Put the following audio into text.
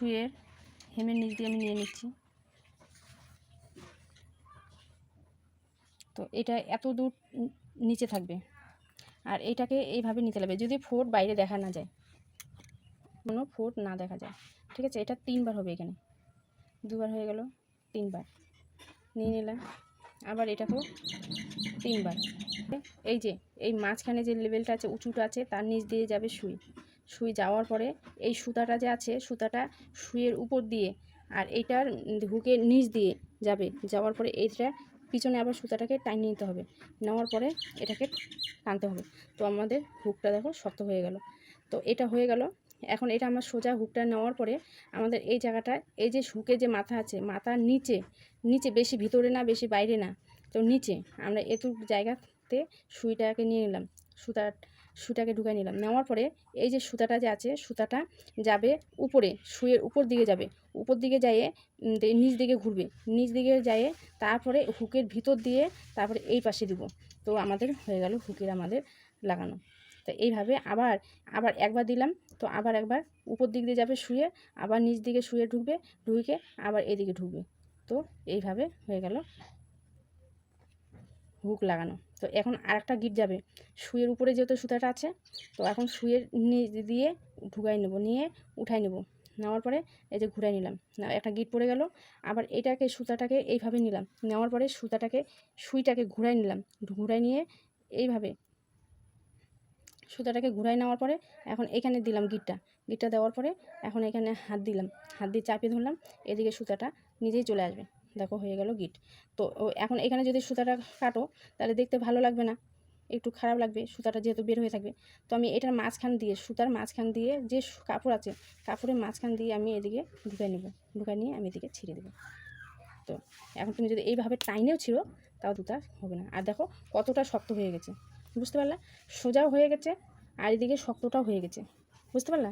শুয়ের হেমের নিচ দিয়ে আমি নিয়ে নিচ্ছি। তো এটা এত দূর নিচে থাকবে আর এটাকে এইভাবে নিতে লাগবে যদি ফোট বাইরে দেখা না যায়। কোনো ফোট না দেখা যায়। ঠিক আছে, এটা তিনবার হবে এখানে। দুবার হয়ে গেল তিনবার। নিয়ে নিলাম। আবার এটাকেও তিনবার। এই যে, এই মাঝখানে যে লেভেলটা আছে, উঁচুটা আছে, তার নিচ দিয়ে যাবে সুই সুই যাওয়ার পরে এই সুতাটা যে আছে, সুতাটা শুয়ের উপর দিয়ে আর এইটার হুকের নিচ দিয়ে যাবে। যাওয়ার পরে এইটা পিছনে আবার সুতাটাকে টাইনিয়ে নিতে হবে। নেওয়ার পরে এটাকে টানতে হবে। তো আমাদের হুকটা দেখো শক্ত হয়ে গেল। তো এটা হয়ে গেল। এখন এটা আমার সোজা হুকটা নেওয়ার পরে আমাদের এই জায়গাটায় এই যে হুকের যে মাথা আছে, মাথার নিচে নিচে বেশি ভিতরে না, বেশি বাইরে না, তো নিচে আমরা এটুক জায়গাতে সুইটাকে নিয়ে নিলাম। সুতা সুতাকে ঢুকাই নিলাম। নেওয়ার পরে এই যে সুতাটা যে আছে, সুতাটা যাবে উপরে সুইয়ের উপর দিকে যাবে। উপর দিকে দে- নিচ দিকে ঘুরবে। নিচ দিকে যেয়ে তারপরে হুকের ভিতর দিয়ে তারপরে এই পাশে দিব। তো আমাদের হয়ে গেল হুকের আমাদের লাগানো। তো এইভাবে আবার আবার একবার দিলাম। তো আবার একবার উপর দিক দিয়ে যাবে শুয়ে আবার নিচ দিকে শুয়ে ঢুকবে, ঢুকে আবার এদিকে ঢুকবে। তো এইভাবে হয়ে গেল হুক লাগানো। তো এখন আরেকটা গিট যাবে। শুয়ের উপরে যেহেতু সুতাটা আছে, তো এখন শুয়ের দিয়ে ঢুকাই নেব, নিয়ে উঠাই নেব। নেওয়ার পরে এই যে ঘুরাই নিলাম। একটা গিট পড়ে গেল, আবার এটাকে, সুতাটাকে এইভাবে নিলাম। নেওয়ার পরে সুতাটাকে, সুইটাকে ঘুরাই নিলাম। ঘুরাই নিয়ে এইভাবে সুতাটাকে ঘুরাই নেওয়ার পরে এখন এখানে দিলাম গিটটা। গিটটা দেওয়ার পরে এখন এখানে হাত দিলাম। হাত দিয়ে চাপিয়ে ধরলাম। এদিকে সুতাটা নিজেই চলে আসবে। দেখো হয়ে গেল গিট। তো এখন এখানে যদি সুতাটা কাটো, তাহলে দেখতে ভালো লাগবে না। একটু খারাপ লাগবে, সুতাটা যেহেতু বের হয়ে থাকবে। তো আমি এটার মাঝখান দিয়ে, সুতার মাঝখান দিয়ে যে কাপড় আছে, কাপড়ের মাঝখান দিয়ে আমি এদিকে ঢুকাই নেব। ঢুকাই নিয়ে আমি এদিকে ছিঁড়ে দেবো। তো এখন তুমি যদি এইভাবে টাইনেও ছিল তাও দুটা হবে না। আর দেখো কতটা শক্ত হয়ে গেছে। বুঝতে পারলা? সোজাও হয়ে গেছে, আর এদিকে শক্তটাও হয়ে গেছে। বুঝতে পারলা?